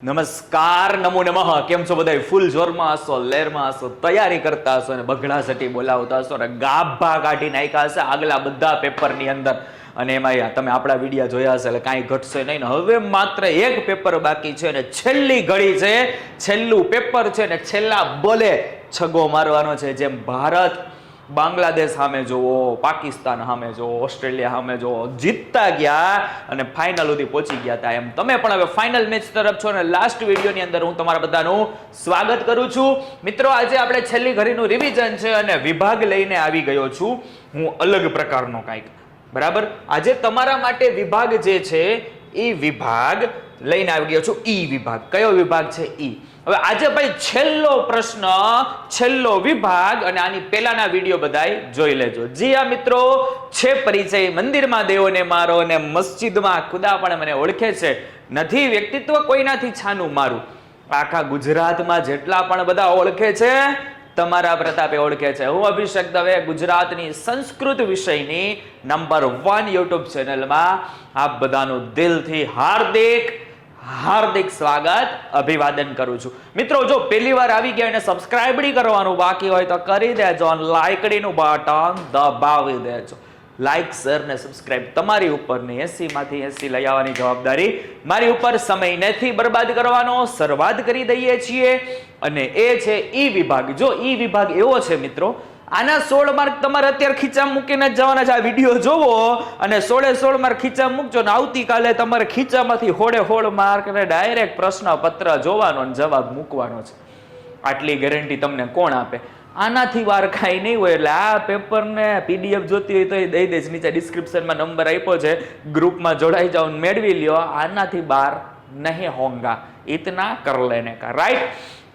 નમસ્કાર, નમો નમઃ. કેમ છો બધા ફૂલ જોરમાં હશો, લહેરમાં હશો, તૈયારી કરતા હશો અને બગડા સટી બોલાવતા હશો અને ગાભા કાઢી નાખ્યા હશે આગલા બધા પેપરની અંદર. અને એમાં તમે આપણા વિડીયા જોયા હશે એટલે કાંઈ ઘટશે નહીં. ને હવે માત્ર એક પેપર બાકી છે અને છેલ્લી ઘડી છે, છેલ્લું પેપર છે ને છેલ્લા બોલે છગો મારવાનો છે. જેમ ભારત બાંગ્લાદેશ સામે જોવો, પાકિસ્તાન સામે જોવો, ઓસ્ટ્રેલિયા સામે જોવો, જીતતા ગયા અને ફાઇનલ સુધી પહોંચી ગયા હતા એમ. તમે પણ હવે ફાઇનલ મેચ તરફ છો અને લાસ્ટ વિડીયોની અંદર હું તમારા બધાનું સ્વાગત કરું છું. મિત્રો, આજે આપણે છેલ્લી ઘડીનું રિવિઝન છે અને વિભાગ લઈને આવી ગયો છું. હું અલગ પ્રકારનો કાંઈક. બરાબર? આજે તમારા માટે વિભાગ જે છે, એ વિભાગ લઈને આવી ગયો છું. ઈ વિભાગ. કયો વિભાગ છે ઈ? હવે આજે ભાઈ છેલ્લો પ્રશ્ન, છેલ્લો વિભાગ અને આની પહેલાના વીડિયો બધાય જોઈ લેજો. જી આ મિત્રો, છે પરિચય મંદિરમાં દેવોને મારો અને મસ્જિદમાં ખુદા પણ મને ઓળખે છે. નથી વ્યક્તિત્વ કોઈનાથી છાનું મારું? આખા ગુજરાતમાં જેટલા પણ બધા ઓળખે છે, તમારા પ્રતાપે ઓળખે છે. હું અભિષેક દવે ગુજરાતની સંસ્કૃત વિષયની નંબર વન યુટ્યુબ ચેનલમાં આપ બધાનું દિલથી હાર્દિક હાર્દિક સ્વાગત, અભિવાદન કરું છું. મિત્રો, જો પહેલી વાર આવી ગયા અને સબસ્ક્રાઇબ નહીં કરવાનું બાકી હોય તો કરી દેજો અને લાઇકડીનું બટન દબાવી દેજો. લાઇક શેર ને સબસ્ક્રાઇબ તમારી ઉપર એસીમાંથી એસી માંથી એસી લઈ આવવાની જવાબદારી મારી ઉપર સમય નથી બરબાદ કરવાનો શરૂઆત કરી દઈએ છીએ. અને એ છે ઈ વિભાગ. જો ઈ વિભાગ એવો છે, મિત્રો આના સોળ માર્ક તમારે અત્યારે ખીચા મૂકીને જ જવાના છે. આ વીડિયો જોવો અને સોળે સોળ માર્ક ખીચા મૂકજો ને આવતીકાલે તમારે ખીચામાંથી હોળે હોળ માર્ક ને ડાયરેક્ટ પ્રશ્ન પત્ર જોવાનો અને જવાબ મૂકવાનો છે. આટલી ગેરંટી તમને કોણ આપે? આનાથી વાર કાંઈ નહીં હોય એટલે આ પેપરને પીડીએફ જોતી હોય તો એ દઈ દઈશ. નીચે ડિસ્ક્રિપ્શનમાં નંબર આપ્યો છે. ગ્રુપમાં જોડાઈ જાઓ મેળવી લ્યો. આનાથી બહાર નહીં હોંગા. ઇતના કર લેને કા. રાઈટ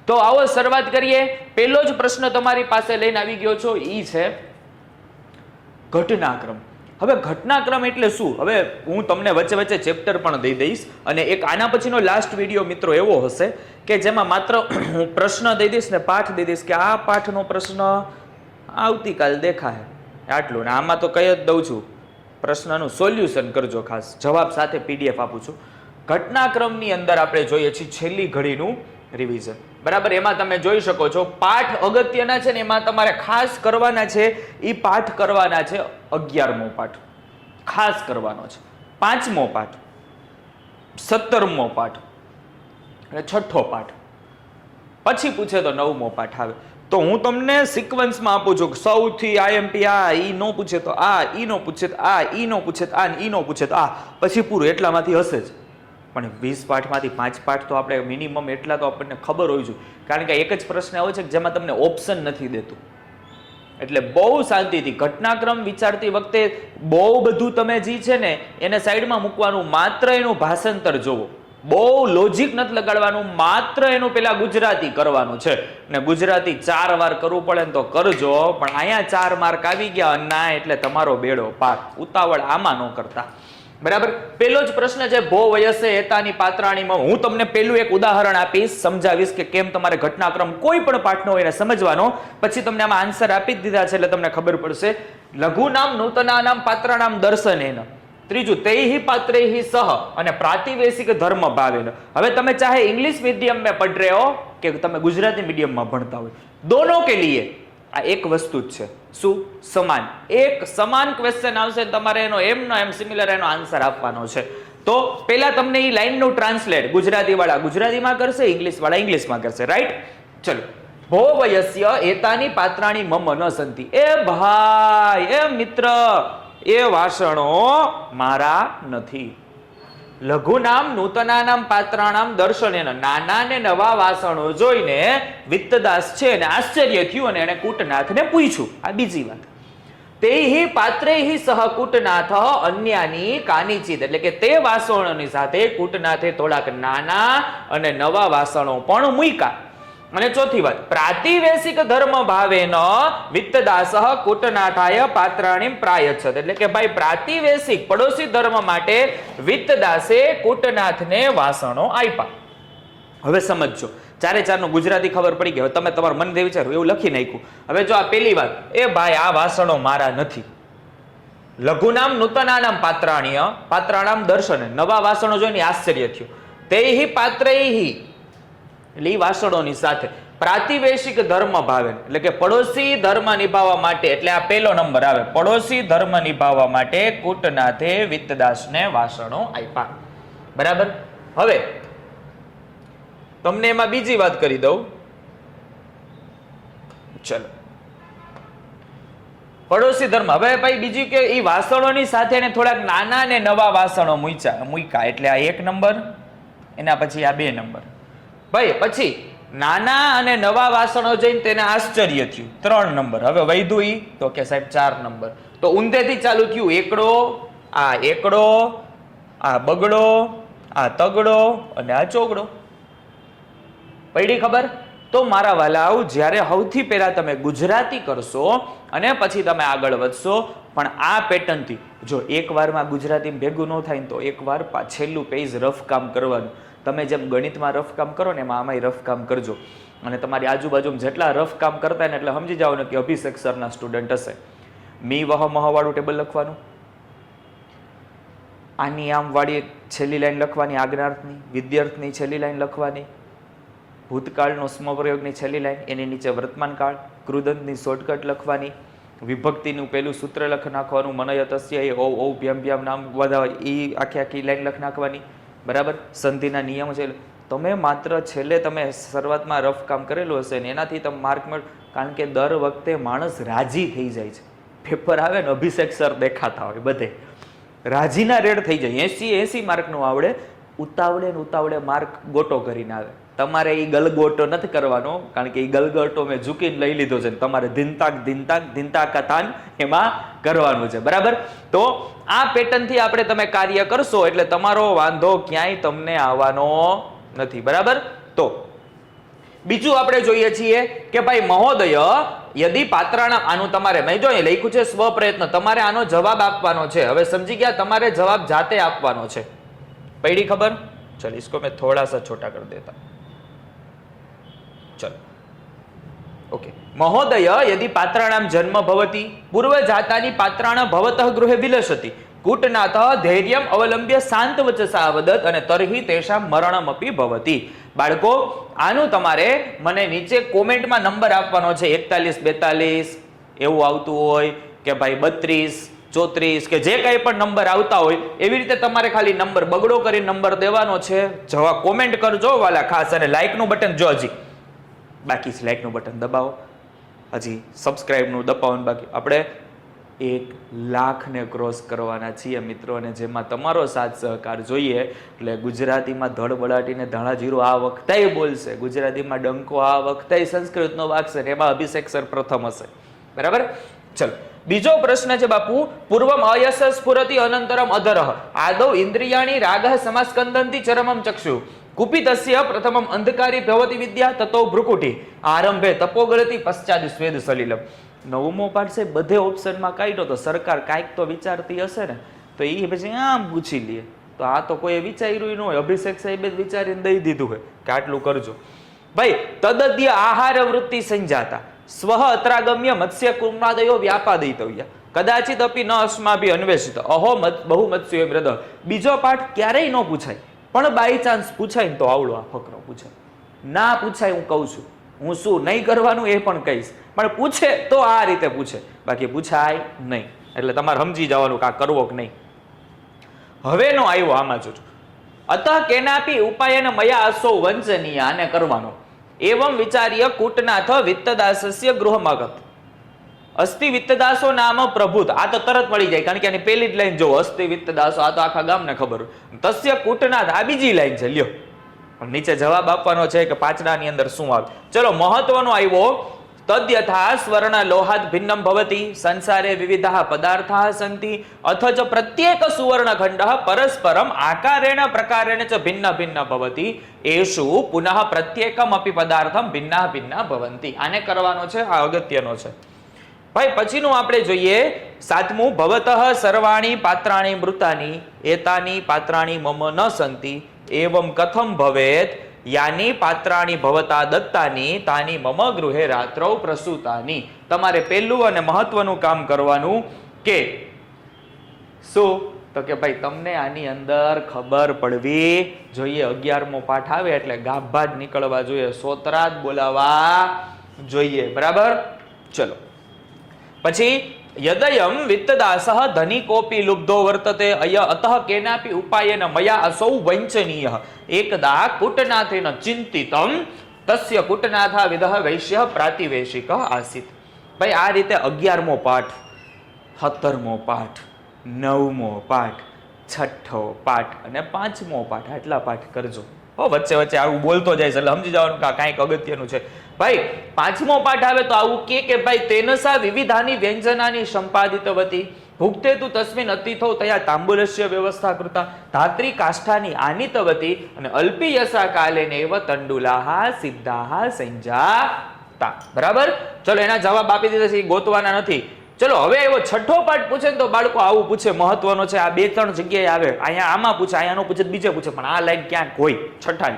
તો આવો શરૂઆત કરીએ. પહેલો જ પ્રશ્ન તમારી પાસે લઈને આવી ગયો છો. એ છે ઘટનાક્રમ. હવે ઘટનાક્રમ એટલે શું? હવે હું તમને વચ્ચે વચ્ચે ચેપ્ટર પણ દઈ દઈશ અને એક આના પછીનો લાસ્ટ વીડિયો મિત્રો એવો હશે કે જેમાં માત્ર હું પ્રશ્ન દઈ દઈશ ને પાઠ દઈ દઈશ કે આ પાઠનો પ્રશ્ન આવતીકાલ દેખાય. આટલું ને આમાં તો કહી જ દઉં છું. પ્રશ્નનું સોલ્યુશન કરજો ખાસ. જવાબ સાથે પીડીએફ આપું છું. ઘટનાક્રમની અંદર આપણે જોઈએ છીએ છેલ્લી ઘડીનું રિવિઝન બરાબર? એમાં તમે જોઈ શકો છો, પાઠ અગત્યના છે ને એમાં તમારે ખાસ કરવાના છે એ પાઠ કરવાના છે અગિયારમો પાઠ. ખાસ કરવાનો છે. પાંચમો પાઠ, સત્તરમો પાઠ અને છઠ્ઠો પાઠ. પછી પૂછે તો નવમો પાઠ આવે. તો હું તમને સિક્વન્સમાં આપું છું સૌથી આઈએમપી આ, ઈ નો પૂછે તો આ, ઈ નો પૂછે આ, ઈ નો પૂછે આ, ઈ નો પૂછે તો આ. પછી પૂરું એટલામાંથી હશે જ. પણ વીસ પાઠમાંથી પાંચ પાઠ તો આપણે મિનિમમ એટલા તો આપણને ખબર હોય જોઈએ કારણ કે એક જ પ્રશ્ન એવો છે કે જેમાં તમને ઓપ્શન નથી દેતું. એટલે બહુ શાંતિથી, ઘટનાક્રમ વિચારતી વખતે બહુ બધું તમે જે છે ને, એને સાઈડમાં મૂકવાનું માત્ર એનું ભાષાંતર જોવો. બહુ લોજિક નથી લગાડવાનું, માત્ર એનું પેલા ગુજરાતી કરવાનું છે. ને ગુજરાતી ચાર વાર કરવું પડે ને તો કરજો, પણ અહીંયા ચાર માર્ક આવી ગયા, ના, એટલે તમારો બેડો પાર. ઉતાવળ આમાં ન કરતા. બરાબર? પેલો જ પ્રશ્ન છે ભો વયસે એતાની પાત્રાણીમાં હું તમને પેલું એક ઉદાહરણ આપીશ, સમજાવીશ કે કેમ તમારે ઘટનાક્રમ કોઈ પણ પાઠનો હોય એને સમજવાનો. પછી તમને આમાં આન્સર આપી જ દીધા છે એટલે તમને ખબર પડશે. લઘુ નામ નૂતના નામ પાત્ર નામ દર્શન એના ત્રીજું, તેહી પાત્રેહી સહ અને પ્રાતિવેશિક ધર્મ ભાવેલ હવે તમે ચાહે ઇંગ્લિશ મીડિયમ મેં પઢ રહ્યો કે તમે ગુજરાતી મીડિયમમાં ભણતા હોય. દોનો કે લીએ? આ એક વસ્તુ જ છે. શું? સમાન. એક સમાન ક્વેશ્ચન આવશે, તમારે એનો એમનો એમ સિમિલર એનો આન્સર આપવાનો છે. તો પહેલા તમને એ લાઈનનું ટ્રાન્સલેટ ગુજરાતી વાળા ગુજરાતીમાં કરશે ઇંગ્લિશ વાળા ઇંગ્લિશમાં કરશે. રાઈટ ચલો. ભો વયસ્ય એતાની પાત્રાણી મમ ન સંતિ. એ ભાઈ, એ મિત્ર, એ વાસણો મારા નથી. લઘુ નામ, નૂતનાનામ પાત્રાણામ દર્શનેન નાના ને નવા વાસણો જોઈને વિત્તદાસ છે અને આશ્ચર્ય થયું અને એને કૂટનાથને પૂછ્યું. આ બીજી વાત. તેહિ પાત્રેહિ સહ કૂટનાથ અન્યાની કાનીચિત, એટલે કે તે વાસણોની સાથે કૂટનાથે થોડાક નાના અને નવા વાસણો પણ મૂક્યા. અને ચોથી વાત, પ્રાતિવેશિક ધર્મ ભાવેન વિત્તદાસ કૂટનાથાય પાત્રાણી પ્રાયચ્છત. એટલે કે ભાઈ, પ્રાતિવેશિક પડોશી ધર્મ માટે વિત્તદાસે કૂટનાથને વાસણો આપ્યા હવે સમજજો, ચારે ચારનું ગુજરાતી ખબર પડી ગઈ, હવે તમે તમારા મન દેવી વિચારો એવું લખી નાખ્યું. હવે જો આ પહેલી વાત, એ ભાઈ, આ વાસણો મારા નથી. લઘુનામ નૂતનાનામ પાત્રાણીય, પાત્રાણામ દર્શન, નવા વાસણો જોઈને આશ્ચર્ય થયું. તેહી પાત્રૈહી એટલે એ વાસણોની સાથે. પ્રાતિવેશિક ધર્મ ભાવે. એટલે કે પડોશી ધર્મ નિભાવવા માટે, એટલે આ પહેલો નંબર આવે. પડોશી ધર્મ નિભાવવા માટે કૂટનાથે વિત્તદાસને વાસણો આપ્યા. બરાબર? હવે, તમને એમાં બીજી વાત કરી દઉં. ચલો. પડોશી ધર્મ. હવે ભાઈ બીજું કે એ વાસણોની સાથે એને થોડાક નાના ને નવા વાસણો મૂક્યા મૂક્યા એટલે આ એક નંબર, એના પછી આ બે નંબર. ભાઈ, પછી નાના અને નવા વાસણો જોઈને તેને આશ્ચર્ય થયું. ત્રણ નંબર. હવે વૈધુ તો કે સાહેબ, ચાર નંબર. તો ઊંધેથી ચાલુ થયું. એકડો, આ એકડો, આ બગડો, આ તગડો અને આ ચોગડો. પડી ખબર? તો મારા વાલાઓ, જ્યારે સૌથી પહેલા તમે ગુજરાતી કરશો અને પછી તમે આગળ વધશો, પણ આ પેટર્નથી જો એક વારમાં ગુજરાતી ભેગું ન થાય તો એક વાર છેલ્લું પેજ રફ કામ કરવાનું. તમે જેમ ગણિતમાં રફ કામ કરો ને એમાં આમાંય રફ કામ કરજો. અને તમારી આજુબાજુમાં જેટલા રફ કામ કરતા ને એટલે સમજી જાઓ ને કે અભિષેક સરના સ્ટુડન્ટ હશે. મી વહ મહવાળું ટેબલ લખવાનું. આની આમ વાળી છેલ્લી લાઈન લખવાની, આજ્ઞાર્થની, વિદ્યાર્થની છેલ્લી લાઈન લખવાની. ભૂતકાળનો સ્મપ્રયોગની છેલ્લી લાઈન એની નીચે વર્તમાનકાળ કૃદંતની શોર્ટકટ લખવાની. વિભક્તિનું પેલું સૂત્ર લખ નાખવાનું મનયતસ્ય એ ઓ ઓ ભ્યામ ભ્યામ નામ બધા એ આખી આખી લાઈન લખ નાખવાની. બરાબર? સંધિના નિયમો છે તમે માત્ર છેલ્લે તમે શરૂઆતમાં રફ કામ કરેલું હશે ને એનાથી તમે માર્ક મળ કારણ કે દર વખતે માણસ રાજી થઈ જાય છે. પેપર આવે ને અભિષેક સર દેખાતા હોય બધે. રાજીના રેડ થઈ જાય. એસી એસી માર્કનું આવડે. ઉતાવળે ને ઉતાવળે માર્ક ગોટો કરીને આવે. તમારે એ ગલગોટો નથી કરવાનો, કારણ કે એ ગલગોટો મેં ઝૂકીને લઈ લીધો છે તમારે ધીનતાક ધીનતાક ધીનતા કથાન એમાં કરવાનું છે. બરાબર? તો આ પેટર્નથી આપણે તમે કાર્ય કરશો એટલે તમારો વાંધો ક્યાંય તમને આવવાનો નથી. બરાબર? તો બીજું આપણે જોઈએ છીએ કે ભાઈ મહોદય યદિ પાત્રાના આનું તમારે મેં જો લખ્યું છે સ્વપ્રયત્ન, તમારે આનો જવાબ આપવાનો છે. હવે સમજી ગયા, તમારે જવાબ જાતે આપવાનો છે. પૈડી ખબર? ચલ ઇસકો મેં થોડા સા છોટા કરી દેતા. ઓકે મહોદય યદિ પાત્રાણામ જન્મ ભવતી, પૂર્વ જાતાની પાત્રાણ ભવતઃ ગૃહે વિલસતી. કૂટનાથ ધૈર્યમ અવલંબ્ય શાંત વચસા અવદત અને તરહી તેષામ મરણમપી ભવતી. બાળકો, આનું તમારે મને નીચે કોમેન્ટમાં નંબર આપવાનો છે, એકતાલીસ, બેતાલીસ, એવું આવતું હોય કે ભાઈ બત્રીસ, ચોત્રીસ, કે જે કંઈ પણ નંબર આવતા હોય, એવી રીતે તમારે ખાલી નંબર બગડો કરી નંબર દેવાનો છે. જવા કોમેન્ટ કરજો વાલા ખાસ અને લાઇકનું બટન જો હજી બાકી લાઇકનું બટન દબાવો. હજી સબસ્ક્રાઈબનું દબાવવાનું બાકી. આપણે એક લાખને ક્રોસ કરવાના છીએ મિત્રો, અને જેમાં તમારો સાથ સહકાર જોઈએ, એટલે ગુજરાતીમાં ધડબડાટીને ધાણા જીરું આ વખતે બોલશે. ગુજરાતીમાં ડંકો આ વખતે સંસ્કૃતનો વાગશે, ને એમાં અભિષેક સર પ્રથમ હશે. બરાબર? ચલો. બીજો પ્રશ્ન છે, બાપુ, પૂર્વમ અયસ સ્ફુરતિ અનંતરમ અધરઃ આદૌ ઇન્દ્રિયાણી રાગ સમાસ્કંદનથી ચરમમ ચક્ષુ. કુપિતસ્ય પ્રથમમ અંધકારી ભવતી વિદ્યા તતો ભ્રુકુટી. આરંભે તપોગળતી પશ્ચાદ સ્વેદ સલિલમ. નવમો પાઠ છે, બધે ઓપ્શનમાં કાઢ્યો તો સરકાર કાંઈક તો વિચારતી હશે ને. તો એ પછી આમ પૂછી લે. તો આ તો કોઈ વિચાર્યું ન હોય. અભિષેક સાહેબે વિચારીને દઈ દીધું હોય કે આટલું કરજો. ભાઈ, તદદ્ય આહાર વૃત્તિ સંજાતા. સ્વ અત્રાગમ્ય મત્સ્ય કુમાદયો વ્યાપાદિતવ્ય કદાચિત અપી ન અસ્માભી અન્વેષિત. અહો બહુ મત્સ્યો બીજો પાઠ ક્યારેય ન પૂછાય. પણ બાય ચાન્સ પૂછાય ને તો આવડો આ ફકરો પૂછાય ના પૂછાય હું કહું છું. હું શું નહીં કરવાનું એ પણ કહીશ. પણ પૂછે તો આ રીતે પૂછે. બાકી પૂછાય નહીં. એટલે તમારે સમજી જવાનું કે આ કરવો કે નહીં. હવેનો આવ્યો આમાં જોજો. અતઃ કેનાપી ઉપાયન મયા અસો વંચનીય આને કરવાનો. એવમ વિચાર્ય કૂટનાથ વિત્તદાસસ્ય ગૃહમાગત. અસ્તિ વિત્તદાસો નામ પ્રભુત. આ તો તરત મળી જાય, કારણ કે આની પેલી જ લાઈન જો અસ્થિ વિત્તદાસો, આ તો આખા ગામને ખબર તસ્ય કૂટનાથ આ બીજી લાઈન છે, લ્યો. નીચે જવાબ આપવાનો છે કે પાંચડાની અંદર શું આવે. ચલો, મહત્વનો આવ્યો, તદ્યથા સ્વર્ણ લોહાદ ભિન્નમ ભવતી, સંસારે વિવિધા પદાર્થા સંતિ અથચ પ્રત્યેક સુવર્ણ ખંડ પરસ્પરમ આકારેણ પ્રકારેણ ચ ભિન્ન ભિન્ન ભવતી એશુ પુનઃ પ્રત્યેકમ અપી પદાર્થમ ભિન્ના ભિન્ના ભવંતી. આને કરવાનો છે, આ અગત્યનો છે. ભાઈ, પછીનું આપણે જોઈએ. સાતમું, ભવતઃ સર્વાણી પાત્રાણી મૃતાની, એતાની પાત્રાણી મમ ન સંતિ, એવમ કથમ ભવેત, યાની પાત્રાણી ભવતા દત્તાની, તાની મમ ગૃહે રાત્રૌ પ્રસૂતાની. તમારે પહેલું અને મહત્વનું કામ કરવાનું કે શું? તો કે ભાઈ, તમને આની અંદર ખબર પડવી જોઈએ. અગિયારમો પાઠ આવે એટલે ગાભા જ નીકળવા જોઈએ. સોતરા જ બોલાવા જોઈએ. બરાબર? ચલો. પછી યદયમ વિત્તદાસઃ ધનિકોપી લુબ્ધો વર્તતે, અય અતઃ કેનાપી ઉપાયેન મયા અસૌ વંચનીય. એકદા કુટનાથેન ચિંતિતમ, તસ્ય કુટનાથા વિદહ વૈશ્ય પ્રાતિવેશિક આસિત. ભાઈ, આ રીતે અગિયારમો પાઠ, સત્તરમો પાઠ, નવમો પાઠ, છઠ્ઠો પાઠ અને પાંચમો પાઠ, આટલા પાઠ કરજો. હો, વચ્ચે વચ્ચે આવું બોલતો જાય એટલે સમજી જવાનું કે કાંઈક અગત્યનું છે. ભાઈ, પાંચમો પાઠ આવે તો આવું કે કે ભાઈ, તેનસા વિવિધાની વ્યંજનાની સંપાદિતવતી ભુક્તે તું તસ્મિન અતિથો તયા તાંબુલસ્ય વ્યવસ્થા કૃતા. ધાત્રી કાષ્ઠાની આનિતવતી અને અલ્પિયસા કાલે નેવ તંડુલાહા સિદ્ધાહા સંજાતા. બરાબર? ચલો, એના જવાબ આપી દીધા છે ગોતવાના નથી. ચલો, હવે એવો છઠ્ઠો પાઠ પૂછે ને તો બાળકો આવું પૂછે, મહત્વનો છે, આ બે ત્રણ જગ્યાએ આવે. અહીંયા આમાં પૂછે અહીંયાનો પૂછે, બીજે પૂછે, પણ આ લાઈન ક્યાંક હોય છઠ્ઠાની.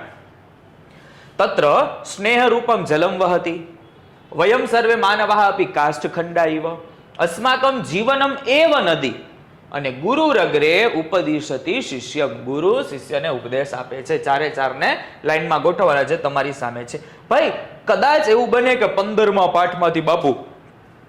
તત્ર સ્નેહ રૂપમ જલમ વહતી, વયમ સર્વે માનવાહ અપી કાષ્ઠખંડા ઇવ અસ્માકમ જીવનમ એવ નદી, અને ગુરુ રગરે ઉપદિશતી શિષ્ય ગુરુ શિષ્યને ઉપદેશ આપે છે. ચારે ચારને લાઈનમાં ગોઠવવાના છે, તમારી સામે છે. ભાઈ, કદાચ એવું બને કે પંદરમા પાઠમાંથી બાપુ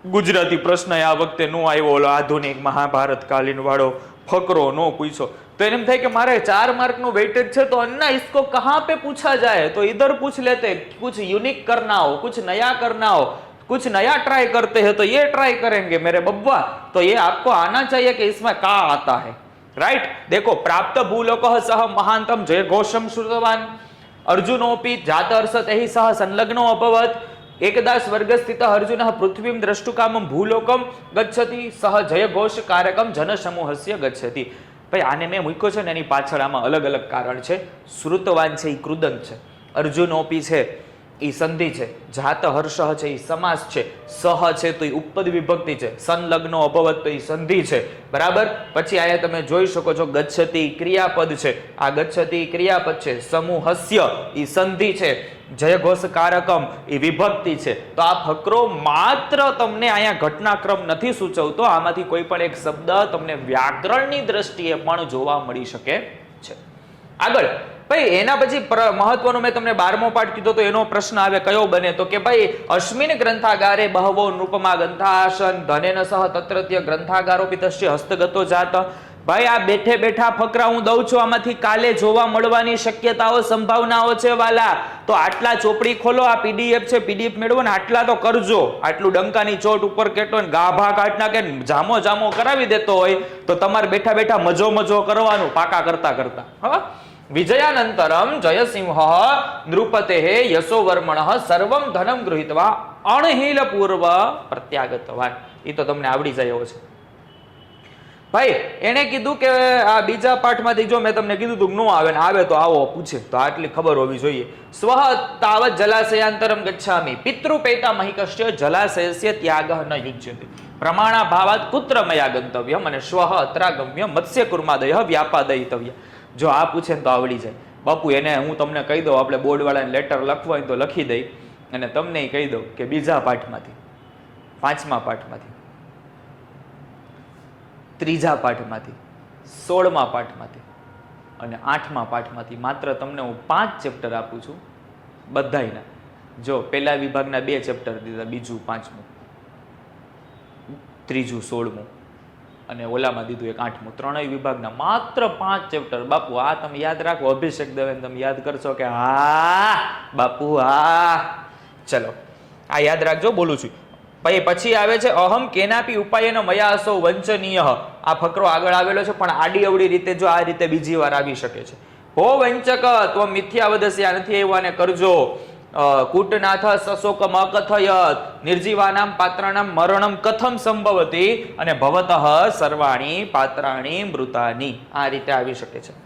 ગુજરાતી પ્રશ્ન આ વખતે નો આવ્યો ઓલો આધુનિક મહાભારત કાલીન વાળો ફકરો નો પૂછ્યો તો એને એમ થાય કે મારે ચાર માર્ક નું વેઇટેજ છે તો अन्ना इसको कहाँ पे पूछा जाए तो इधर पूछ लेते कुछ यूनिक करना हो कुछ नया करना हो कुछ नया ट्राई करते हैं तो ये ट्राई करेंगे मेरे बब्बा तो ये आपको आना चाहिए कि इसमें का आता है राइट देखो प्राप्त भूलोक सह महांतम जय घोषम श्रुतवान अर्जुनोपि जात अर्षत हि सह संलग्नो अभवत એકદા સ્વર્ગ સ્થિત અર્જુન પૃથ્વીમ દ્રષ્ટુકામમ ભૂલોકમ ગચ્છતી સહ જય ઘોષ કારકમ જનસમૂહસ્ય ગચ્છતી ભાઈ આને મેં મૂક્યો છે ને એની પાછળ આમાં અલગ અલગ કારણ છે શ્રુતવાન છે એ ક્રુદન છે અર્જુનોપી છે એ સંધિ છે. જાત હર્ષ છે એ સમાસ છે. સહ છે તો એ ઉપપદ વિભક્તિ છે. સંલગ્નો અભવત તો એ સંધિ છે. બરાબર? પછી આયા તમે જોઈ શકો છો ગચ્છતિ ક્રિયાપદ છે. આ ગચ્છતિ ક્રિયાપદ છે. સમૂહસ્ય એ સંધિ છે. જયઘોષ કારકમ એ વિભક્તિ છે. તો આ ફકરો માત્ર તમને અહીંયા ઘટનાક્રમ નથી સૂચવતો. આમાંથી કોઈ પણ એક શબ્દ તમને વ્યાકરણની દ્રષ્ટિએ પણ જોવા મળી શકે છે. આગળ ભાઈ, એના પછી મહત્વનો મેં તમને બારમો પાઠ કીધો તો એનો પ્રશ્ન આવે, કયો બને? તો કે ભાઈ, અશ્મિન ગ્રંથાગારે બહવો નૃપમાં ગ્રંથાસન ધનેન સહ તત્રત્ય ગ્રંથાગારોપી તસ્ય હસ્તગતો જાત. ભાઈ, આ બેઠે બેઠા ફકરા હું દઉં છું, આમાંથી કાલે જોવા મળવાની શક્યતાઓ, સંભાવનાઓ છે વાલા. તો આટલા ચોપડી ખોલો, આ પીડીએફ છે, પીડીએફ મેળવો ને આટલા તો કરજો. આટલું ડંકાની ચોટ ઉપર કેટો ને ગાભા કાઢ નાખે જામો જામો કરાવી દેતો હોય, તો તમારે બેઠા બેઠા મજો મજો કરવાનું, પાકા કરતા કરતા. હા? વિજયાનંતરમ જયસિંહ નૃપતે યશોવર્મણ સર્વમ ધનમ ગૃહિતવા અણહિલ પૂર્વ પ્રત્યાગતવાન એ તો તમને આવડી જાય એવો છે। ભાઈ, એણે કીધું કે આ બીજા પાઠમાંથી જો મેં તમને કીધું તું ન આવે ને આવે તો આવો, પૂછે. તો આટલી ખબર હોવી જોઈએ. સ્વ તાવત જલાશયાંતરમ ગચ્છામિ, પિતૃપેતા મહિકશ્ય જલાશયસ્ય ત્યાગ ન યુજ્યતે। પ્રમાણા ભાવાત કુત્ર મયા ગંતવ્યમ અને સ્વ અત્રાગમ્ય મત્સ્ય કુર્માદય વ્યાપાદયિતવ્ય। જો આ પૂછે ને તો આવડી જાય. બાપુ, એને હું તમને કહી દઉં, આપણે બોર્ડ વાળાને લેટર લખવા હોય તો લખી દઈ અને તમને કહી દઉં કે બીજા પાઠમાંથી, પાંચમા પાઠમાંથી, ત્રીજા પાઠમાંથી, સોળમા પાઠમાંથી અને આઠમા પાઠમાંથી માત્ર તમને હું પાંચ ચેપ્ટર આપું છું, બધાયના. જો પહેલા વિભાગના બે ચેપ્ટર દીધા, બીજું પાંચમું, ત્રીજું સોળમું અને ઓલામાં દીધું એક આઠમું. ત્રણેય વિભાગના માત્ર પાંચ ચેપ્ટર બાપુ, આ તમે યાદ રાખો, અભિષેક દવે તમે યાદ કરશો કે હા, બાપુ, હા. ચલો, આ યાદ રાખજો, બોલું છું. પછી પછી આવે છે, અહમ કેનાપી ઉપાયનો મયા અસો વંચનીય. આ ફકરો આગળ આવેલો છે, પણ આડી અવડી રીતે જો આ રીતે બીજી વાર આવી શકે છે. હો વંચક તો મિથ્યા વદસ્યા નથી અને કરજો. કૂટનાથ સશોકમ અકથયત નિર્જીવાનામ પાત્રાણામ મરણમ કથમ સંભવતી, અને ભવતઃ સર્વાણી પાત્રાણી મૃતાની આ રીતે આવી શકે છે.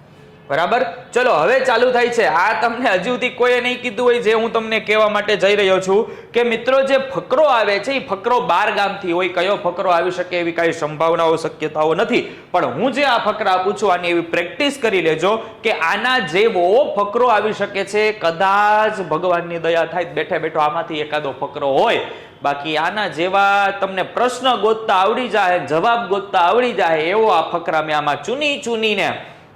બરાબર? ચલો, હવે ચાલુ થાય છે. આ તમને હજુ સુધી કોઈએ નહીં કીધું હોય જે હું તમને કહેવા માટે જઈ રહ્યો છું કે મિત્રો, જે ફકરો આવે છે એ ફકરો બાર ગામથી હોય. કયો ફકરો આવી શકે એવી કાંઈ સંભાવનાઓ, શક્યતાઓ નથી. પણ હું જે આ ફકરા આપું છું, આની એવી પ્રેક્ટિસ કરી લેજો કે આના જેવો ફકરો આવી શકે છે. કદાચ ભગવાનની દયા થાય બેઠે બેઠો આમાંથી એકાદો ફકરો હોય. બાકી આના જેવા તમને પ્રશ્ન ગોતતા આવડી જાય, જવાબ ગોતતા આવડી જાય એવો આ ફકરા મેં આમાં ચૂની ચૂનીને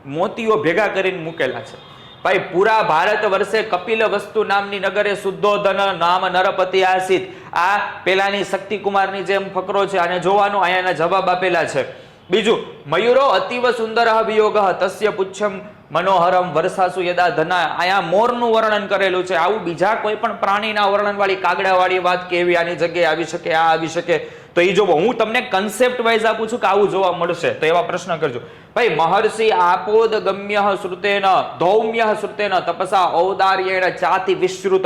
મોતીઓ ભેગા કરીને મૂકેલા છે. ભાઈ, પૂરા ભારત વર્ષે કપિલ વસ્તુ નામની નગરે શુદ્ધોધન નામ નરપતિ આસિત આ પેલાની શક્તિકુમારની જેમ ફકરો છે આને જોવાનું અહીંયાના જવાબ આપેલા છે. બીજું, મયુરો અતિવ સુંદર અભિયોગ તસ્ય પુચ્છમ મનોહરમ વરસાસુ યદા ધના. અહીંયા મોરનું વર્ણન કરેલું છે. આવું બીજા કોઈ પણ પ્રાણીના વર્ણનવાળી કાગડાવાળી વાત કે કેવી આની જગ્યાએ આવી શકે, આ આવી શકે. તો એ જોવો, હું તમને કન્સેપ્ટ વાઇઝ આપું છું કે આવું જોવા મળશે. તો એવા પ્રશ્ન કરજો. ભાઈ, મહર્ષિ આપોદ ગમ્ય શ્રુતેન, ધૌમ્ય શ્રુતેન, તપસા ઔદાર્યેણ, ચાતિ વિશ્રુત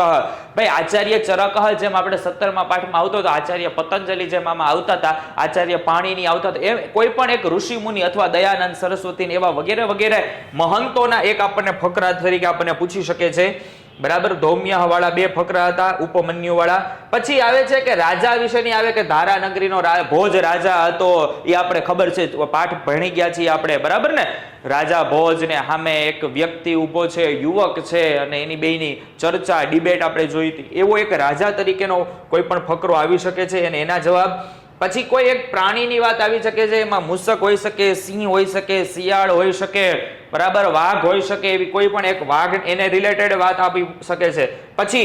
ભાઈ, આચાર્ય ચરક જેમ આપણે સત્તરમાં પાઠમાં આવતો હતો, આચાર્ય પતંજલિ જેમ આમાં આવતા હતા, આચાર્ય પાણીની આવતા હતા એ કોઈ પણ એક ઋષિ, મુનિ અથવા દયાનંદ સરસ્વતી એવા વગેરે વગેરે મહંતોના એક આપણને ફકરા તરીકે આપણને પૂછી શકે છે. બરાબર? ધૌમ્ય વાળા બે ફકરા હતા ઉપમન્યુ વાળા પછી આવે છે કે રાજા વિશેની આવે કે ધારા નગરીનો ભોજ રાજા હતો, એ આપણે ખબર છે પાઠ ભણી ગયા છીએ આપણે, બરાબર ને? રાજા ભોજ ને સામે એક વ્યક્તિ ઊભો છે, યુવક છે, અને એની બેયની ચર્ચા, ડિબેટ આપણે જોઈ હતી. એવો એક રાજા તરીકેનો કોઈ પણ ફકરો આવી શકે છે, અને એના જવાબ પછી કોઈ એક પ્રાણીની વાત આવી શકે છે, એમાં મૂસક હોઈ શકે, સિંહ હોઈ શકે, શિયાળ હોઈ શકે, બરાબર, વાઘ હોઈ શકે, એવી કોઈ પણ એક વાઘ એને રિલેટેડ વાત આપી શકે છે. પછી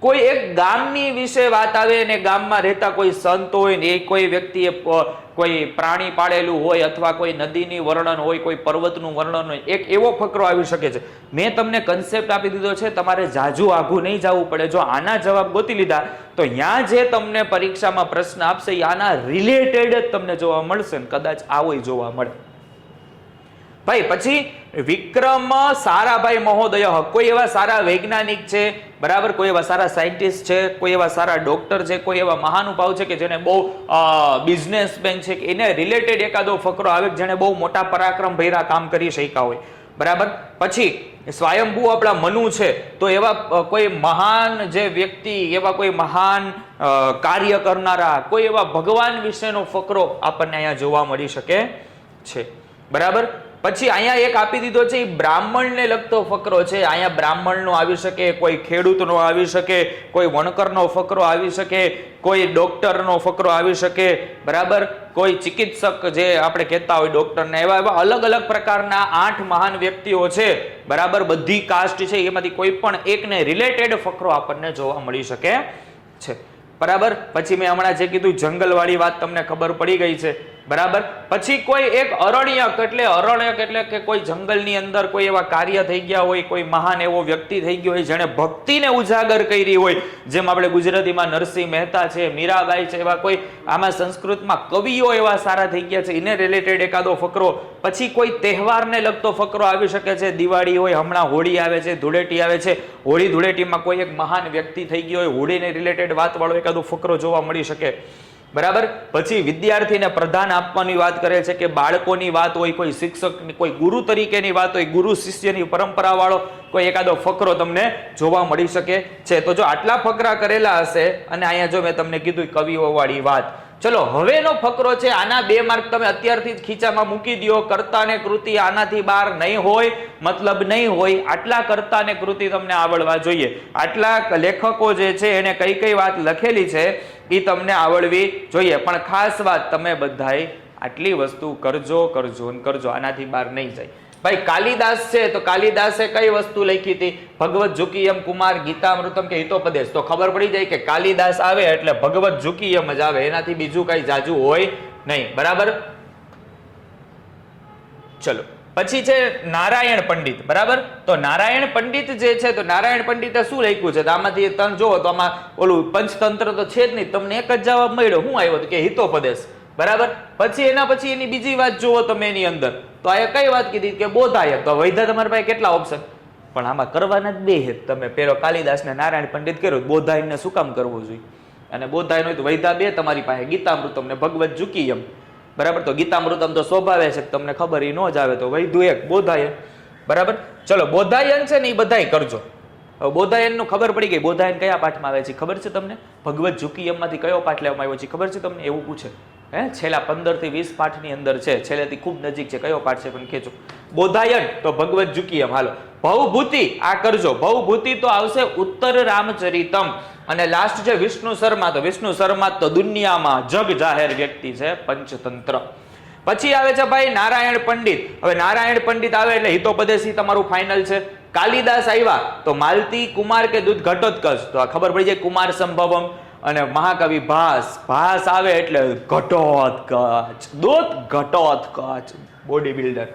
કોઈ એક ગામની વિશે વાત આવે અને ગામમાં રહેતા કોઈ સંત હોય ને એ કોઈ વ્યક્તિએ કોઈ પ્રાણી પાળેલું હોય અથવા કોઈ નદીની વર્ણન હોય, કોઈ પર્વતનું વર્ણન હોય, એક એવો ફકરો આવી શકે છે. મેં તમને કન્સેપ્ટ આપી દીધો છે, તમારે જાજુ આઘું નહીં જવું પડે. જો આના જવાબ ગોતી લીધા, તો ત્યાં જે તમને પરીક્ષામાં પ્રશ્ન આપશે એ આના રિલેટેડ જ તમને જોવા મળશે ને કદાચ આવોય જોવા મળે. ભાઈ, પછી વિક્રમ સારાભાઈ મહોદય, કોઈ એવા સારા વૈજ્ઞાનિક છે? બરાબર? કોઈ એવા સારા સાયન્ટિસ્ટ છે? કોઈ એવા સારા ડોક્ટર છે? કોઈ એવા મહાનુભાવ છે કે જેને બહુ બિઝનેસમેન છે કે એને રિલેટેડ એકાદો ફકરો આવે જેણે બહુ મોટા પરાક્રમ ભર્યા, કામ કરી શક્યા હોય? બરાબર? પછી સ્વયંભૂ આપણા મનુ છે, તો એવા કોઈ મહાન જે વ્યક્તિ, એવા કોઈ મહાન કાર્ય કરનારા, કોઈ એવા ભગવાન વિશેનો ફકરો આપણને અહીંયા જોવા મળી શકે છે. બરાબર? પછી અહીંયા એક આપી દીધો છે એ બ્રાહ્મણને લગતો ફકરો છે. અહીંયા બ્રાહ્મણનો આવી શકે, કોઈ ખેડૂતનો આવી શકે, કોઈ વણકરનો ફકરો આવી શકે, કોઈ ડોક્ટરનો ફકરો આવી શકે. બરાબર? કોઈ ચિકિત્સક જે આપણે કહેતા હોય ડોક્ટરને, એવા એવા અલગ અલગ પ્રકારના આઠ મહાન વ્યક્તિઓ છે. બરાબર? બધી કાસ્ટ છે, એમાંથી કોઈ પણ એકને રિલેટેડ ફકરો આપણને જોવા મળી શકે છે. બરાબર? પછી મેં હમણાં જે કીધું, જંગલવાળી વાત તમને ખબર પડી ગઈ છે. બરાબર? પછી કોઈ એક અરણ્યક એટલે અરણ્યક એટલે કે કોઈ જંગલની અંદર કોઈ એવા કાર્ય થઈ ગયા હોય, કોઈ મહાન એવો વ્યક્તિ થઈ ગયો હોય જેણે ભક્તિને ઉજાગર કરી હોય, જેમ આપણે ગુજરાતીમાં નરસિંહ મહેતા છે, મીરાબાઈ છે, એવા કોઈ આમાં સંસ્કૃતમાં કવિઓ એવા સારા થઈ ગયા છે, એને રિલેટેડ એકાદો ફકરો. પછી કોઈ તહેવારને લગતો ફકરો આવી શકે છે, દિવાળી હોય, હમણાં હોળી આવે છે, ધૂળેટી આવે છે. હોળી ધૂળેટીમાં કોઈ એક મહાન વ્યક્તિ થઈ ગયો હોય, હોળીને રિલેટેડ વાતવાળો એકાદો ફકરો જોવા મળી શકે. બરાબર? પછી વિદ્યાર્થીને પ્રધાન આપવાની વાત કરે છે કે બાળકોની વાત હોય, કોઈ શિક્ષકની, કોઈ ગુરુ તરીકેની વાત હોય, ગુરુ શિષ્યની પરંપરા વાળો કોઈ એકાદો ફકરો તમને જોવા મળી શકે છે. તો જો આટલા ફકરા કરેલા હશે અને અહીંયા જો મેં તમને કીધું કવિઓ વાળી વાત. ચલો, હવેનો ફકરો છે, આના બે માર્ક તમે અત્યારથી જ ખીચામાં મૂકી દો કરતા ને કૃતિ આનાથી બહાર નહીં હોય, મતલબ નહીં હોય. આટલા કરતા ને કૃતિ તમને આવડવા જોઈએ. આટલા લેખકો જે છે, એને કઈ કઈ વાત લખેલી છે એ તમને આવડવી જોઈએ. પણ ખાસ વાત તમે બધાય આટલી વસ્તુ કરજો કરજો ને કરજો, આનાથી બહાર નહીં જાય. ભાઈ, કાલિદાસ છે તો કાલિદાસે કઈ વસ્તુ લખી હતી? ભગવત ઝુકીયમ કુમાર ગીતામૃતમ કે હિતોપદેશ? તો ખબર પડી જાય કે કાલિદાસ આવે એટલે ભગવત ઝુકીયમ જ આવે. એનાથી બીજું કઈ જાજુ હોય નહીં. બરાબર? ચલો. પછી છે નારાયણ પંડિત, બરાબર? તો નારાયણ પંડિત જે છે, તો નારાયણ પંડિતે શું લખ્યું છે? તો આમાંથી તમે જુઓ તો આમાં ઓલું પંચતંત્ર તો છે જ નહીં, તમને એક જ જવાબ મળ્યો. હું આવ્યો કે હિતોપદેશ, બરાબર? પછી એના પછી એની બીજી વાત જુઓ તમે એની અંદર. તો આ કઈ વાત કીધી? કે બોધાયક. તો વૈધા તમારી પાસે કેટલા ઓપ્શન પણ આમાં કરવાના જ બે હેત તમે પેલો કાલિદાસ ને નારાયણ પંડિત કર્યો બોધાયનને શું કામ કરવું જોઈએ? અને બોધાયન હોય તો વૈધા બે તમારી પાસે. ગીતામૃતમ ને ભગવત ઝુકી એમ બરાબર? તો ગીતામૃતમ તો સ્વભાવે છે, તમને ખબર એ ન જ આવે તો વૈધુ એક, બોધાયન. બરાબર? ચલો, બોધાયન છે ને એ બધાય કરજો. બોધાયનનું ખબર પડી ગઈ. બોધાયન કયા પાઠમાં આવે છે ખબર છે તમને? ભગવત ઝુકીયમમાંથી કયો પાઠ લેવામાં આવ્યો છે ખબર છે તમને? એવું પૂછે. હે? છેલ્લા પંદરથી વીસ પાઠની અંદર છે. છેલ્લેથી ખૂબ નજીક છે. કયો પાઠ છે પણ ખેંચો બોધાયન, તો ભગવત ઝુકીયમ હાલો. ભવભૂતિ, આ કરજો. ભવભૂતિ તો આવશે ઉત્તર રામચરિતમ. અને લાસ્ટ છે વિષ્ણુ શર્મા. તો વિષ્ણુ શર્મા તો દુનિયામાં જગ જાહેર વ્યક્તિ છે, પંચતંત્ર. પછી આવે છે ભાઈ નારાયણ પંડિત. હવે નારાયણ પંડિત આવે એટલે હિતોપદેશી તમારું ફાઇનલ છે. કાલિદાસ આવ્યા. તો માલતી કુમાર કે દૂધ ઘટોત્કચ તો આ ખબર પડી જાય કુમાર સંભવમ. અને મહાકવિ ભાસ ભાસ આવે એટલે ઘટોત્કચ, દોત ઘટોત્કચ બોડી બિલ્ડર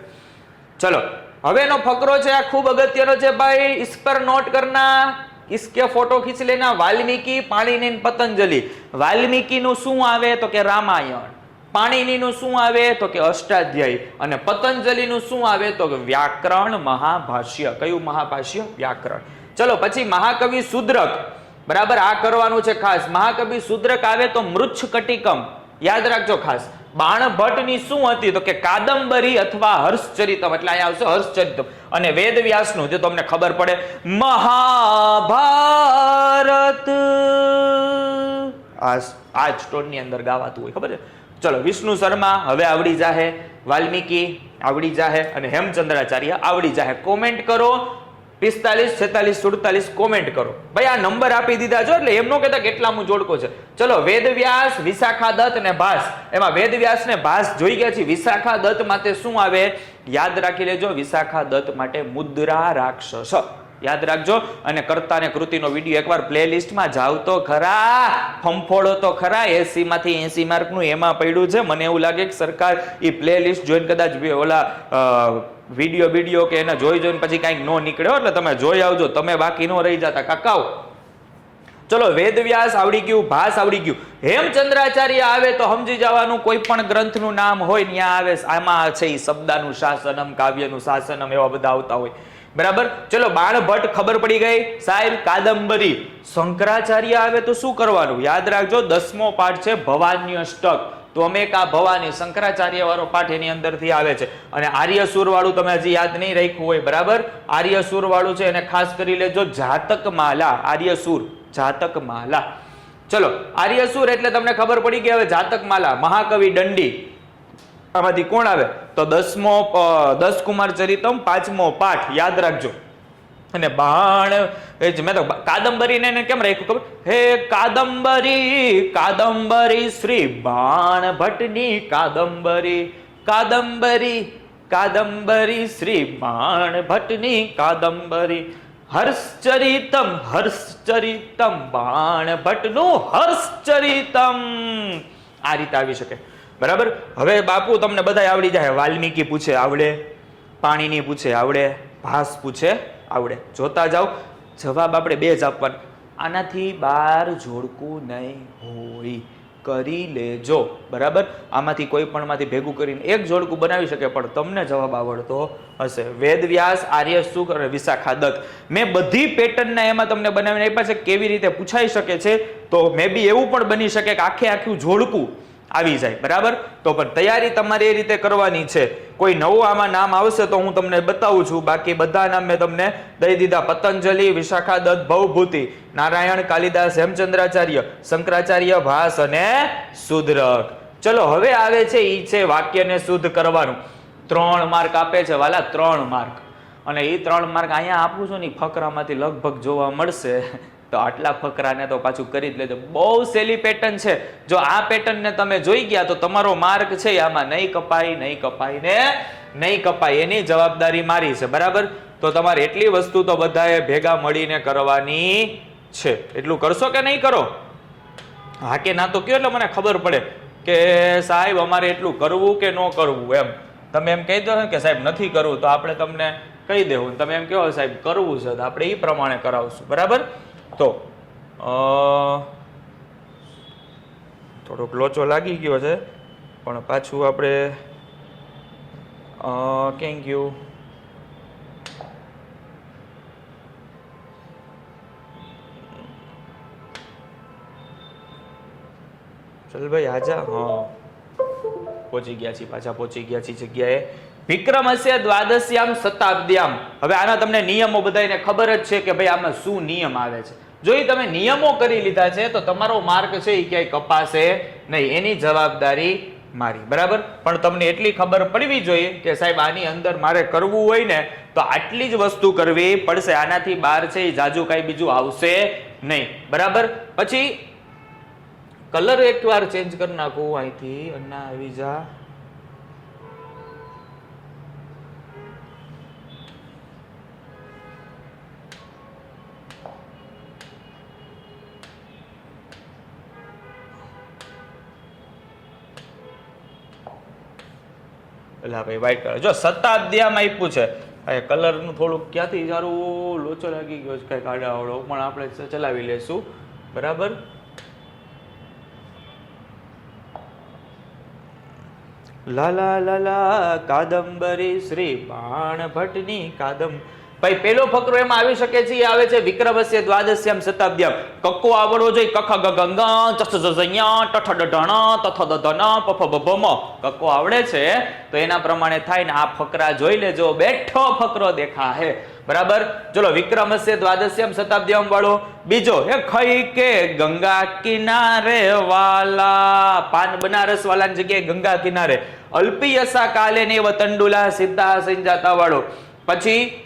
ચલો, હવેનો ફકરો છે આ ખૂબ અગત્યનો છે ભાઈ ઇસ પર નોટ કરના ઇસકે ફોટો ખીચ લેના, વાલ્મીકી પાણીની પતંજલિ. વાલ્મીકીનું શું આવે તો કે રામાયણ. પાણીનીનું શું આવે તો કે અષ્ટાધ્યાયી. અને પતંજલિનું શું આવે તો કે વ્યાકરણ મહાભાષ્ય. કયું મહાભાષ્ય? વ્યાકરણ. ચલો, પછી મહાકવિ શુદ્રક બરાબર આ કરવાનું છે ખાસ. મહાકવિ શુદ્રક આવે તો મૃચ્છ કટિકમ. યાદ રાખજો ખાસ. બાણભટ્ટની શું હતી? તો કે કાદંબરી અથવા હર્ષચરિતમ. એટલે અહીંયા આવશે હર્ષચરિતમ. અને વેદવ્યાસનું જે તમને ખબર પડે મહાભારત. આ આ જ ટોનની અંદર ગાવાતું હોય ખબર છે? ચલો વિષ્ણુ શર્મા હવે આવડી જાહે. વાલ્મીકી આવડી જાહે. અને હેમચંદ્રાચાર્ય આવડી જાહે. કોમેન્ટ કરો. પિસ્તાલીસ, છેતાલીસ, સુડતાલીસ કોમેન્ટ કરો. ભાઈ, આ નંબર આપી દીધા છો એટલે એમનો કહેતા કેટલામું જોડકો છે. ચલો વેદવ્યાસ વિશાખા દત્ત અને ભાસ. એમાં વેદવ્યાસ ને ભાસ જોઈ ગયા છે વિશાખા દત્ત માટે શું આવે? યાદ રાખી લેજો, વિશાખા દત્ત માટે મુદ્રા રાક્ષસ. યાદ રાખજો. અને કરતા ને કૃતિનો વીડિયો એકવાર પ્લેલિસ્ટમાં જાવ તો ખરા. ફંફોડો તો ખરા. એસી માંથી એસી માર્કનું એમાં પડ્યું છે. મને એવું લાગે કે સરકાર એ પ્લેલિસ્ટ જોઈને કદાચ ઓલા વીડિયો વીડિયો કે એને જોઈ જોઈને પછી કાંઈક નો નીકળ્યો એટલે તમે જોઈ આવજો. તમે બાકી નો રહી જતા. કાકાઓ ચલો, વેદવ્યાસ આવડી ગયું, ભાસ આવડી ગયું. હેમચંદ્રાચાર્ય આવે તો સમજી જવાનું, કોઈ પણ ગ્રંથનું નામ હોય, ત્યાં આવે. આમાં છે એ શબ્દાનું શાસનમ, કાવ્યનું શાસનમ, એવા બધા આવતા હોય. બરાબર? ચલો બાણભટ્ટ ખબર પડી ગઈ? સાહેબ, કાદંબરી. શંકરાચાર્ય આવે તો શું કરવાનું? યાદ રાખજો, દસમો પાઠ છે ભવાન્યષ્ટક. તો અમે એક ભવાની શંકરાચાર્ય વાળો પાઠ એની અંદરથી આવે છે. અને આર્યસુર વાળું તમે હજી યાદ નહીં રાખ્યું હોય, બરાબર? આર્યસુર વાળું છે, એને ખાસ કરી લેજો જાતક માલા આર્યસુર જાતક માલા ચલો, આર્યસુર એટલે તમને ખબર પડી કે હવે જાતક માલા મહાકવિ દંડી. આમાંથી કોણ આવે? તો દસમો દસ કુમાર ચરિતમ, પાંચમો પાઠ, યાદ રાખજો. અને બાણ. એ જ મેં તો કાદંબરીને એને કેમ રાખ્યું ખબર? હે કાદંબરી કાદંબરી શ્રી બાણ ભટ્ટની કાદંબરી કાદંબરી કાદંબરી શ્રી બાણ ભટ્ટની કાદંબરી. હર્ષચરિતમ હર્ષચરિતમ, બાણ ભટ્ટનું હર્ષચરિતમ. આ રીતે આવી શકે. બરાબર? હવે બાપુ તમને બધા આવડી જાય. વાલ્મીકી પૂછે આવડે, પાણીની પૂછે આવડે, ભાસ પૂછે આવડે. જોતા જાઓ, જવાબ આપણે બે જ આપવાના. આનાથી બાર જોડકું નહીં હોય. કરી લેજો. બરાબર? આમાંથી કોઈ પણ માંથી ભેગું કરીને એક જોડકું બનાવી શકે, પણ તમને જવાબ આવડતો હશે. વેદ વ્યાસ આર્ય સુખ અને વિશાખા દત્ત મેં બધી પેટર્નના એમાં તમને બનાવીને આપ્યા છે. કેવી રીતે પૂછાઈ શકે છે? તો મે બી એવું પણ બની શકે કે આખે આખું જોડકું આવી જાય, બરાબર? તો પણ તૈયારી તમારે એ રીતે કરવાની છે. કોઈ નવું આમાં નામ આવશે તો હું તમને બતાવું છું. બાકી બધા નામ મેં તમને દઈ દીધા. પતંજલિ વિશાખા દત્ત ભવભૂતિ નારાયણ, કાલિદાસ, હેમચંદ્રાચાર્ય, શંકરાચાર્ય, ભાસ અને શુદ્રક ચલો, હવે આવે છે એ છે વાક્યને શુદ્ધ કરવાનું. ત્રણ માર્ક આપે છે વાલા, ત્રણ માર્ક. અને એ ત્રણ માર્ક અહીંયા આપું છું ને ફકરામાંથી લગભગ જોવા મળશે. તો આટલા ફકરાને તો પાછું કરી જ લેજો. બહુ સહેલી પેટર્ન છે. જો આ પેટર્નને તમે જોઈ ગયા તો તમારો માર્ક છે આમાં નહીં કપાય નહીં કપાય ને નહીં કપાય. એની જવાબદારી મારી છે. બરાબર? તો તમારે એટલી વસ્તુ તો બધાએ ભેગા મળીને કરવાની છે. એટલું કરશો કે નહીં કરો? હા કે ના તો કયો એટલે મને ખબર પડે કે સાહેબ અમારે એટલું કરવું કે ન કરવું એમ. તમે એમ કહી દો ને કે સાહેબ નથી કરવું તો આપણે તમને કહી દેવું. તમે એમ કહો સાહેબ કરવું છે તો આપણે એ પ્રમાણે કરાવશું. બરાબર? તો થોડોક લોચો લાગી ગયો છે, પણ પાછું આપણે ક્યાં ગયું? ચલ ભાઈ, આજા. હા. પહોંચી ગયા છીએ, પાછા પહોંચી ગયા છીએ જગ્યાએ. વિક્રમસ્ય દ્વાદશ્યામ શતાબ્દ્યામ. હવે આના તમને નિયમો બધાને ખબર જ છે કે ભાઈ આમાં શું નિયમ આવે છે. જો એ તમે નિયમો કરી લીધા છે, તો તમારો માર્ક છે એ ક્યાંય કપાશે નહીં. એની જવાબદારી મારી. બરાબર? પણ તમને એટલી ખબર પડવી જોઈએ કે સાહેબ, આની અંદર મારે કરવું હોય ને, તો આટલી જ વસ્તુ કરવી પડશે. આનાથી બહાર છે એ જાજુ કાંઈ બીજું આવશે નહીં. બરાબર? પછી, કલર એકવાર ચેન્જ કરી નાખું અહીંથી. અન્ના, આવી જા. એટલે ભાઈ વ્હાઈટ કલર જો સત્તાધ્યામાં આપ્યું છે. આ કલરનું થોડુંક ક્યાંથી સારું લોચો લાગી ગયો છે, કાંઈક આડાવડો પણ આપણે ચલાવી લેશું. બરાબર? લાલા લાલા કાદંબરી શ્રી બાણ ભટ્ટની કાદમ ભાઈ, પેલો ફકરો એમાં આવી શકે છે, એ આવે છે વિક્રમસ્ય દ્વાદશ્યામ શતાબ્દ્યમ. કક્કો આવડવો જોઈએ, કખ ગંગ ચસ જયા ટઠ ડઢણ તથ દધન પફ બભમ કક્કો આવડે છે, તો એના પ્રમાણે થાય ને આ ફકરા જોઈ લેજો, બેઠો ફકરો દેખા હે બરાબર? ચલો, વિક્રમસ્ય દ્વાદશ્યમ શતાબ્દ્યામ વાળો. બીજો, હે ખઈ કે ગંગા કિનારે વાલા. પાન બનારસ વાલાની જગ્યાએ ગંગા કિનારે. અલ્પિયસા કાલે ને વતંડુલા સિદ્ધા સંજાતા વાળો. પછી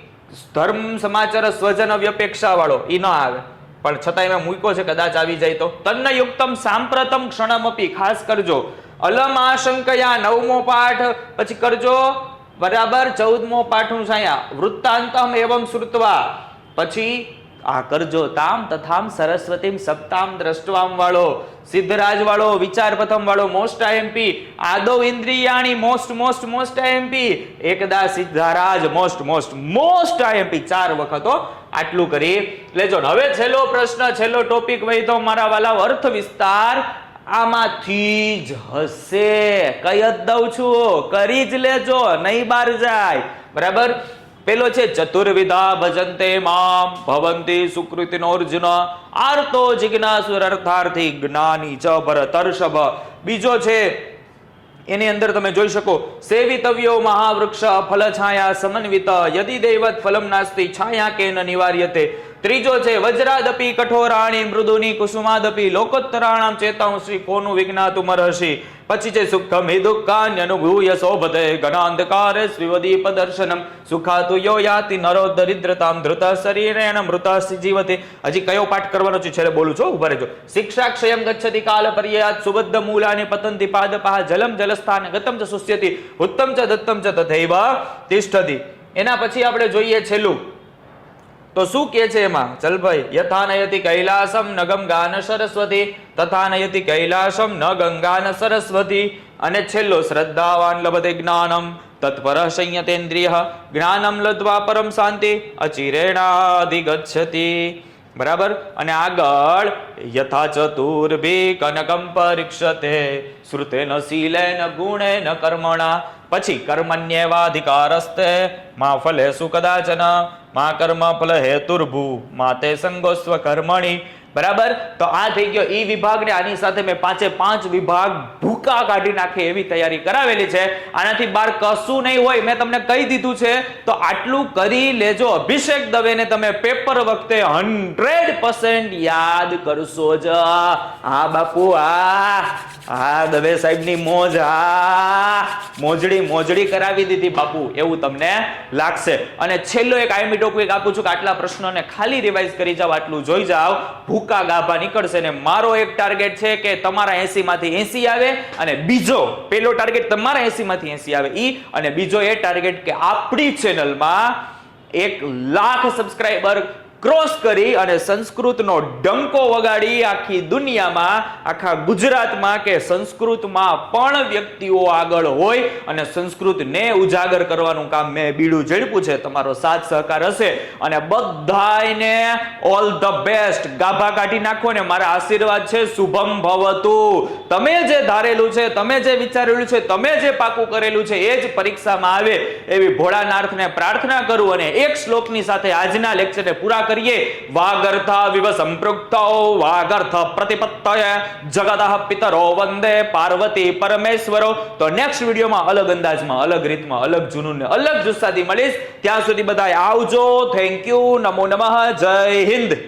ધર્મ, સમાચાર, સ્વજન વ્યપેક્ષા વાળો એ ન આવે. પણ છતાં એમાં મૂક્યો છે, કદાચ આવી જાય તો. તન્ન યુક્તમ સાંપ્રતમ ક્ષણમપી, ખાસ કરજો. અલમ આશંકયા, નવમો પાઠ, પછી કરજો. બરાબર, ચૌદમો પાઠનું સાયા. વૃત્તાંતમ એવમ શ્રુત્વા. પછી આ કરજો તામ તથામ સરસ્વતીમ સપ્તામ દ્રષ્ટવામ વાળો, સિદ્ધરાજ વાળો વિચાર પ્રથમ વાળો, મોસ્ટ આઈએમપી આદો ઇન્દ્રિયાણી, મોસ્ટ મોસ્ટ મોસ્ટ આઈએમપી એકદા સિદ્ધારાજ, મોસ્ટ મોસ્ટ મોસ્ટ આઈએમપી ચાર વખતો આટલું કરી લેજો. હવે છેલ્લો પ્રશ્ન, છેલ્લો ટોપિક વહી તો મારા વાલા અર્થ વિસ્તાર આમાંથી જ હશે. કઈ જ દઉં છું? કરી જ લેજો, નહીં બહાર જાય. બરાબર? પેલો છે, ચતુર્વિધા ભજંતે મામ, ભવંતી સુકૃતિનો અર્જુન આર્તો જિજ્ઞાસુર અર્થાર્થી જ્ઞાની ચ ભરતર્ષભ. બીજો છે, એની અંદર તમે જોઈ શકો, સેવિતવ્યો મહાવૃક્ષ ફલ છાયા સમન્વિત, યદિ દૈવત ફલમ નાસ્તિ છાયા કેન નિવાર્યતે. ત્રીજો છે, વજ્રાદપી કઠોરાણી મૃદુની કુસુમાદપી લોકોત્તરાણામ ચેતાં શ્રી કોનું વિજ્ઞાતુમર મરહસી પછી છે સુખમ હિ દુઃખાન્ય અનુભૂય શોભતે ગણાંધકારે સ્વિવદીપ દર્શનમ. સુખાતુ યો યાતિ નરો દરિદ્રતામ ધૃત શરીરેણ મૃત જીવતે. હજી કયો પાઠ કરવાનો છે છેલ્લે બોલું છું, ઊભા રહેજો. શિક્ષા ક્ષયમ ગચ્છતિ કાલ પર્યાત સુબદ્ધ મૂલાની પતંતિ પાદપા જલમ જલસ્થાન ગતમ ચ સુસ્યતિ, ઉત્તમ ચ દત્તમ ચ તથૈવ તિષ્ઠતિ. એના પછી આપણે જોઈએ છેલ્લું. તો શું કે છે એમાં? ચલ ભાઈ યથા નયતિ કૈલાસમ ન ગંગા ન સરસ્વતી તથા નયતિ કૈલાસમ ન ગંગા ન સરસ્વતી, અને છેલ્લો શ્રદ્ધાવાન લભતે જ્ઞાનમ, તત્પર સંયતેન્દ્રિય, જ્ઞાનમ લદ્વા પરમ શાંતિ, અચિરેણાધિગચ્છતિ. બરાબર? અને આગળ યથા ચતુર્ભી કનકમ પરીક્ષતે ન ગુણે ન કર્મણા પછી કર્મણ્યેવાધિકારસ્તે મા ફલેસુ કદાચન મા કર્મ ફલ હેતુર્ભુ માતે સંગોસ્વ કર્મણી બરાબર? તો આ થઈ ગયો ઈ વિભાગ ને આની સાથે મેં પાંચે પાંચ વિભાગ ભૂકા કાઢી નાખે એવી તૈયારી કરાવેલી છે. આનાથી બાર કશું નહીં હોય. મેં તમને કહી દીધું છે. તો આટલું કરી લેજો. અભિષેક દવેને તમે પેપર વખતે હંડ્રેડ યાદ કરશો જ. હા, બાપુ આ હા, દવે સાહેબની મોજ. હા. મોજડી મોજડી કરાવી દીધી, બાપુ. એવું તમને લાગશે. અને છેલ્લો એક આઈમી ટોપિક આપું છું કે આટલા પ્રશ્નોને ખાલી રિવાઇઝ કરી જાવ આટલું જોઈ જાવ ભૂકા ગાભા નીકળશે ને મારો એક ટાર્ગેટ છે કે તમારા એસી માંથી એસી આવે અને બીજો પેલો ટાર્ગેટ તમારા એસી માંથી એસી આવે ઈ અને બીજો એ ટાર્ગેટ કે આપણી ચેનલમાં એક લાખ સબસ્ક્રાઇબર ક્રોસ કરી અને સંસ્કૃતનો ડંકો વગાડી આખી દુનિયામાં, આખા ગુજરાતમાં કે સંસ્કૃતમાં પણ વ્યક્તિઓ આગળ હોય અને સંસ્કૃતને ઉજાગર કરવાનું કામ મેં બીડું ઝડપ્યું છે. તમારો સાથ સહકાર હશે અને બધાને ઓલ ધ બેસ્ટ ગાભા કાઢી નાખો ને મારા આશીર્વાદ છે. શુભમ ભવતુ. તમે જે ધારેલું છે, તમે જે વિચારેલું છે, તમે જે પાકું કરેલું છે, એ જ પરીક્ષામાં આવે એવી ભોળાનાથને પ્રાર્થના કરું અને એક શ્લોકની સાથે આજના લેક્ચરને પૂરા કરીએ વાગર્થ વિવ સંપૃક્તૌ વાગર્થ પ્રતિપત્તય જગતઃ પિતરો વંદે પાર્વતી પરમેશ્વરો તો નેક્સ્ટ વિડીયોમાં અલગ અંદાજમાં, અલગ રીતમાં, અલગ જુનૂન ને અલગ જુસ્સાથી મળીશ. ત્યાં સુધી બધાય આવજો. થેન્ક યુ નમો નમઃ. જય હિન્દ.